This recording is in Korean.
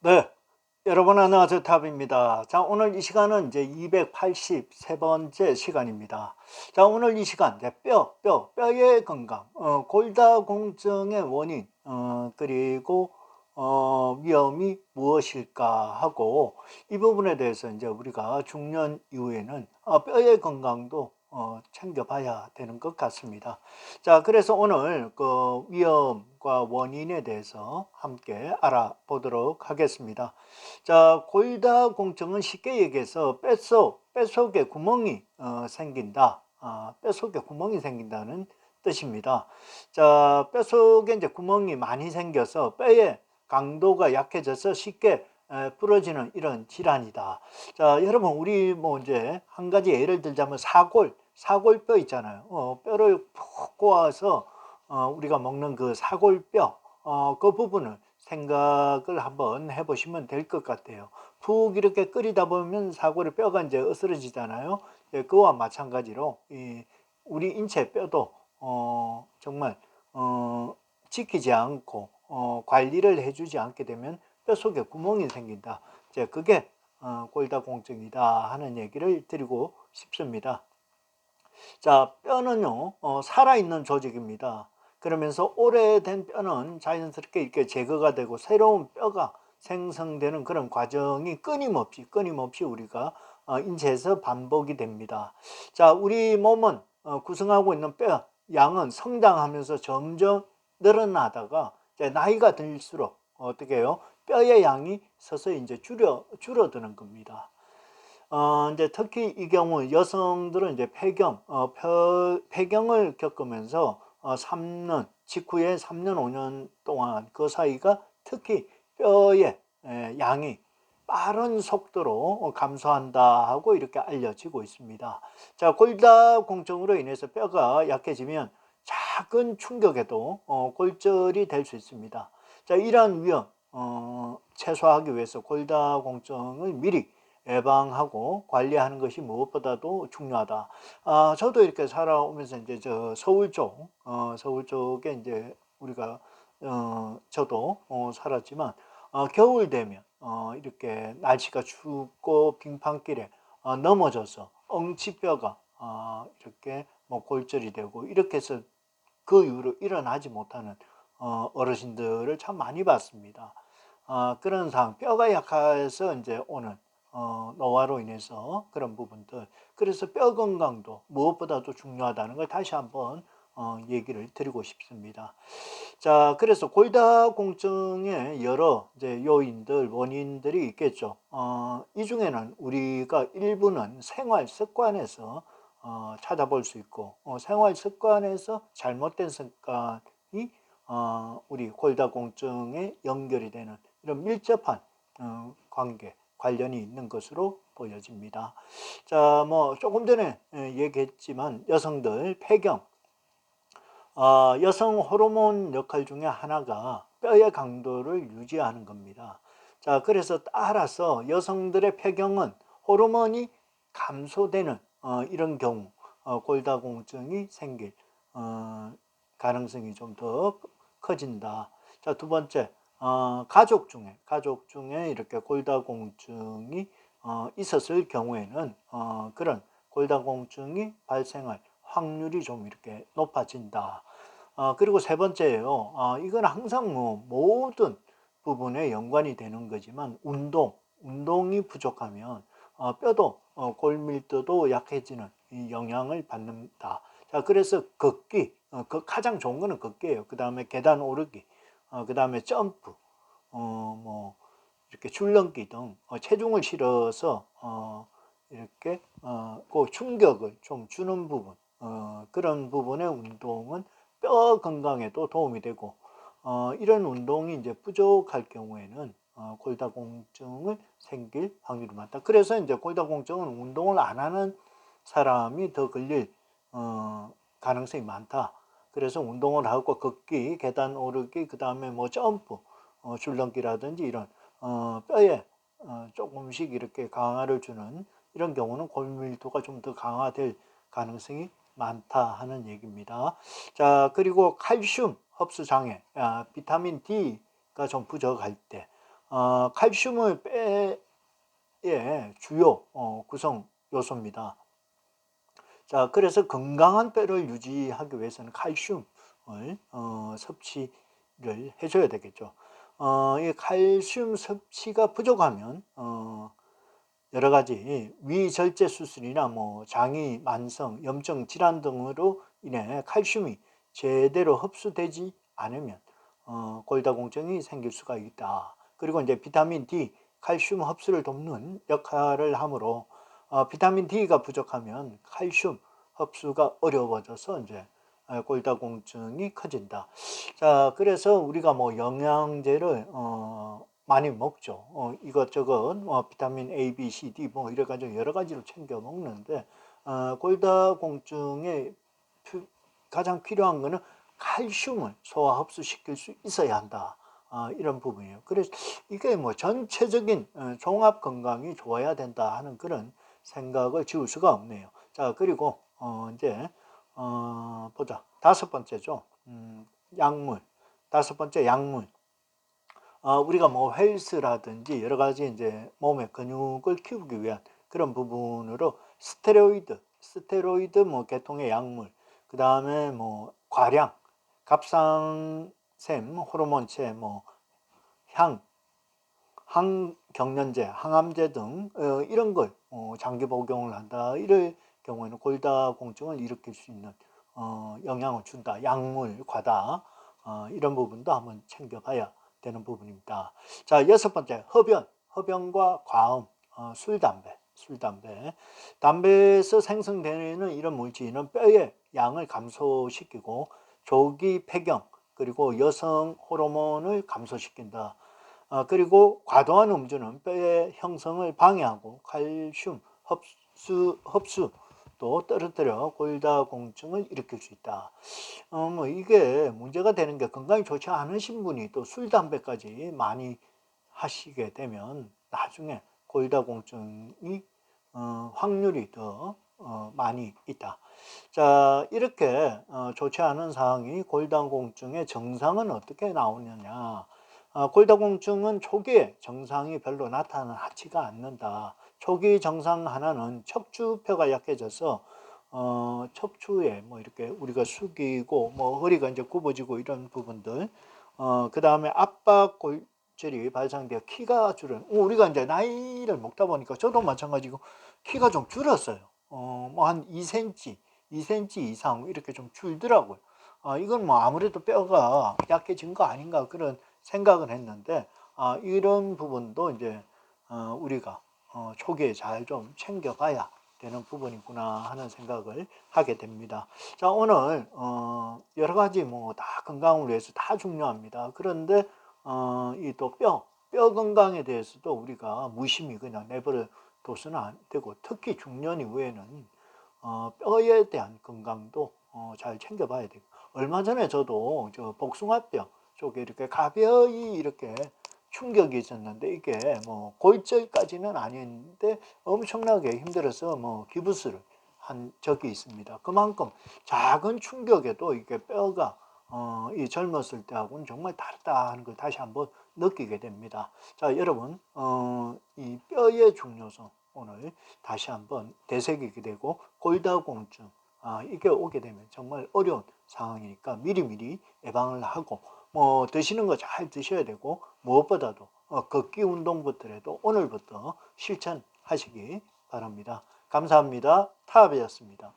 네, 여러분 안녕하세요 탑입니다. 자 오늘 이 시간은 이제 283번째 시간입니다. 자 오늘 이 시간 이제 뼈, 뼈, 뼈의 건강, 어, 골다공증의 원인, 어, 그리고 어, 위험이 무엇일까 하고 이 부분에 대해서 이제 우리가 중년 이후에는 어, 뼈의 건강도 어, 챙겨봐야 되는 것 같습니다. 자, 그래서 오늘 그 위험과 원인에 대해서 함께 알아보도록 하겠습니다. 자, 골다 공증은 쉽게 얘기해서 뼛속, 뼛속에 구멍이 어, 생긴다. 아, 뼛속에 구멍이 생긴다는 뜻입니다. 자, 뼛속에 이제 구멍이 많이 생겨서 뼈에 강도가 약해져서 쉽게 에, 부러지는 이런 질환이다. 자, 여러분 우리 뭐 이제 한 가지 예를 들자면 사골, 사골뼈 있잖아요. 어, 뼈를 푹 꼬아서 어, 우리가 먹는 그 사골뼈, 어, 그 부분을 생각을 한번 해보시면 될 것 같아요. 푹 이렇게 끓이다 보면 사골의 뼈가 이제 으스러지잖아요. 예, 그와 마찬가지로 이 우리 인체 뼈도 어, 정말 어, 지키지 않고 어, 관리를 해주지 않게 되면 뼈 속에 구멍이 생긴다. 이제 그게 어, 골다공증이다 하는 얘기를 드리고 싶습니다. 자, 뼈는요, 어, 살아있는 조직입니다. 그러면서 오래된 뼈는 자연스럽게 이렇게 제거가 되고 새로운 뼈가 생성되는 그런 과정이 끊임없이, 끊임없이 우리가 어, 인체에서 반복이 됩니다. 자, 우리 몸은 어, 구성하고 있는 뼈 양은 성장하면서 점점 늘어나다가 나이가 들수록 어떻게 해요? 뼈의 양이 서서히 이제 줄여, 줄어드는 겁니다. 어, 이제 특히 이 경우 여성들은 이제 폐경, 어, 폐, 폐경을 겪으면서 어, 3년, 직후에 3년, 5년 동안 그 사이가 특히 뼈의 에, 양이 빠른 속도로 감소한다 하고 이렇게 알려지고 있습니다. 자, 골다공증으로 인해서 뼈가 약해지면 작은 충격에도 어, 골절이 될 수 있습니다. 자, 이러한 위험 어, 최소화하기 위해서 골다공증을 미리 예방하고 관리하는 것이 무엇보다도 중요하다. 아, 저도 이렇게 살아오면서 이제 저 서울 쪽, 어, 서울 쪽에 이제 우리가 어, 저도 어, 살았지만 어, 겨울 되면 어, 이렇게 날씨가 춥고 빙판길에 어, 넘어져서 엉치뼈가 어, 이렇게 뭐 골절이 되고 이렇게 해서 그 이후로 일어나지 못하는 어, 어르신들을 참 많이 봤습니다. 어, 그런 상황, 뼈가 약해서 이제 오는 어, 노화로 인해서 그런 부분들. 그래서 뼈 건강도 무엇보다도 중요하다는 걸 다시 한번 어, 얘기를 드리고 싶습니다. 자, 그래서 골다공증의 여러 이제 요인들, 원인들이 있겠죠. 어, 이 중에는 우리가 일부는 생활 습관에서 어, 찾아볼 수 있고, 어, 생활 습관에서 잘못된 습관이 어, 우리 골다공증에 연결이 되는 이런 밀접한 어, 관계, 관련이 있는 것으로 보여집니다. 자, 뭐 조금 전에 예, 얘기했지만 여성들 폐경, 어, 여성 호르몬 역할 중에 하나가 뼈의 강도를 유지하는 겁니다. 자, 그래서 따라서 여성들의 폐경은 호르몬이 감소되는 어, 이런 경우 어, 골다공증이 생길 어, 가능성이 좀 더 커진다. 자, 두 번째, 어, 가족 중에 가족 중에 이렇게 골다공증이 어, 있었을 경우에는 어, 그런 골다공증이 발생할 확률이 좀 이렇게 높아진다. 어, 그리고 세 번째예요. 어, 이건 항상 뭐 모든 부분에 연관이 되는 거지만 운동, 운동이 부족하면 어, 뼈도 어, 골밀도도 약해지는 이 영향을 받는다. 자, 그래서 걷기, 어, 그 가장 좋은 거는 걷기예요. 그 다음에 계단 오르기, 어, 그 다음에 점프, 어, 뭐, 이렇게 줄넘기 등 어, 체중을 실어서 어, 이렇게 어, 그 충격을 좀 주는 부분, 어, 그런 부분의 운동은 뼈 건강에도 도움이 되고, 어, 이런 운동이 이제 부족할 경우에는 어, 골다공증을 생길 확률이 많다. 그래서 이제 골다공증은 운동을 안 하는 사람이 더 걸릴 어, 가능성이 많다. 그래서 운동을 하고 걷기, 계단 오르기, 그 다음에 뭐 점프, 어, 줄넘기라든지 이런 어, 뼈에 어, 조금씩 이렇게 강화를 주는 이런 경우는 골밀도가 좀 더 강화될 가능성이 많다 하는 얘기입니다. 자, 그리고 칼슘 흡수 장애, 아, 비타민 D가 좀 부족할 때, 어, 칼슘은 뼈의 주요 어, 구성 요소입니다. 자, 그래서 건강한 뼈를 유지하기 위해서는 칼슘을 어, 섭취를 해줘야 되겠죠. 어, 이 칼슘 섭취가 부족하면 어, 여러 가지 위절제 수술이나 뭐 장이 만성, 염증 질환 등으로 인해 칼슘이 제대로 흡수되지 않으면 어, 골다공증이 생길 수가 있다. 그리고 이제 비타민 D, 칼슘 흡수를 돕는 역할을 하므로 어, 비타민 D가 부족하면 칼슘 흡수가 어려워져서 이제 어, 골다공증이 커진다. 자, 그래서 우리가 뭐 영양제를 어, 많이 먹죠. 어, 이것저것 뭐 비타민 A, B, C, D 뭐 이래 가지고 여러 가지로 챙겨 먹는데 어, 골다공증에 피- 가장 필요한 거는 칼슘을 소화 흡수시킬 수 있어야 한다. 아, 이런 부분이에요. 그래서 이게 뭐 전체적인 어, 종합 건강이 좋아야 된다 하는 그런 생각을 지울 수가 없네요. 자, 그리고 어, 이제 어, 보자. 다섯 번째죠. 음, 약물. 다섯 번째 약물. 어, 우리가 뭐 헬스라든지 여러 가지 이제 몸의 근육을 키우기 위한 그런 부분으로 스테로이드, 스테로이드 뭐 계통의 약물, 그 다음에 뭐 과량, 갑상샘, 호르몬체, 뭐 향, 항경련제, 항암제 등 어, 이런 걸 어, 장기 복용을 한다. 이럴 경우에는 골다공증을 일으킬 수 있는 어, 영향을 준다. 약물, 과다 어, 이런 부분도 한번 챙겨봐야 되는 부분입니다. 자 여섯 번째 흡연, 흡연과 과음, 어, 술, 담배, 술, 담배. 담배에서 생성되는 이런 물질은 뼈의 양을 감소시키고 조기 폐경 그리고 여성 호르몬을 감소시킨다. 아, 그리고 과도한 음주는 뼈의 형성을 방해하고 칼슘 흡수, 흡수도 떨어뜨려 골다공증을 일으킬 수 있다. 어, 뭐 이게 문제가 되는 게 건강이 좋지 않으신 분이 또 술, 담배까지 많이 하시게 되면 나중에 골다공증이 어, 확률이 더 어, 많이 있다. 자, 이렇게 어, 좋지 않은 상황이 골다공증의 정상은 어떻게 나오느냐? 어, 골다공증은 초기에 정상이 별로 나타나지가 않는다. 초기 정상 하나는 척추뼈가 약해져서 어, 척추에 뭐 이렇게 우리가 숙이고 뭐 허리가 이제 굽어지고 이런 부분들 어, 그 다음에 압박 골절이 발생되어 키가 줄은 어, 우리가 이제 나이를 먹다 보니까 저도 마찬가지고 키가 좀 줄었어요. 어, 뭐 한 2cm, 2cm 이상 이렇게 좀 줄더라고요. 아, 이건 뭐 아무래도 뼈가 약해진 거 아닌가 그런 생각을 했는데 아, 이런 부분도 이제 어, 우리가 어, 초기에 잘 좀 챙겨봐야 되는 부분이구나 하는 생각을 하게 됩니다. 자 오늘 어, 여러 가지 뭐 다 건강을 위해서 다 중요합니다. 그런데 어, 이또 뼈, 뼈 건강에 대해서도 우리가 무심히 그냥 내버려 둬서는 안 되고 특히 중년 이후에는 어, 뼈에 대한 건강도 어, 잘 챙겨봐야 되고 얼마 전에 저도 저 복숭아뼈 쪽에 이렇게 가벼이 이렇게 충격이 있었는데 이게 뭐 골절까지는 아닌데 엄청나게 힘들어서 뭐 기부스를 한 적이 있습니다. 그만큼 작은 충격에도 이게 뼈가 어, 이 젊었을 때하고는 정말 다르다 하는 걸 다시 한번 느끼게 됩니다. 자, 여러분, 어, 이 뼈의 중요성 오늘 다시 한번 되새기게 되고 골다공증 아, 이게 오게 되면 정말 어려운 상황이니까 미리미리 예방을 하고 뭐 드시는 거 잘 드셔야 되고 무엇보다도 어, 걷기 운동부터라도 오늘부터 실천하시기 바랍니다. 감사합니다. 타업이었습니다.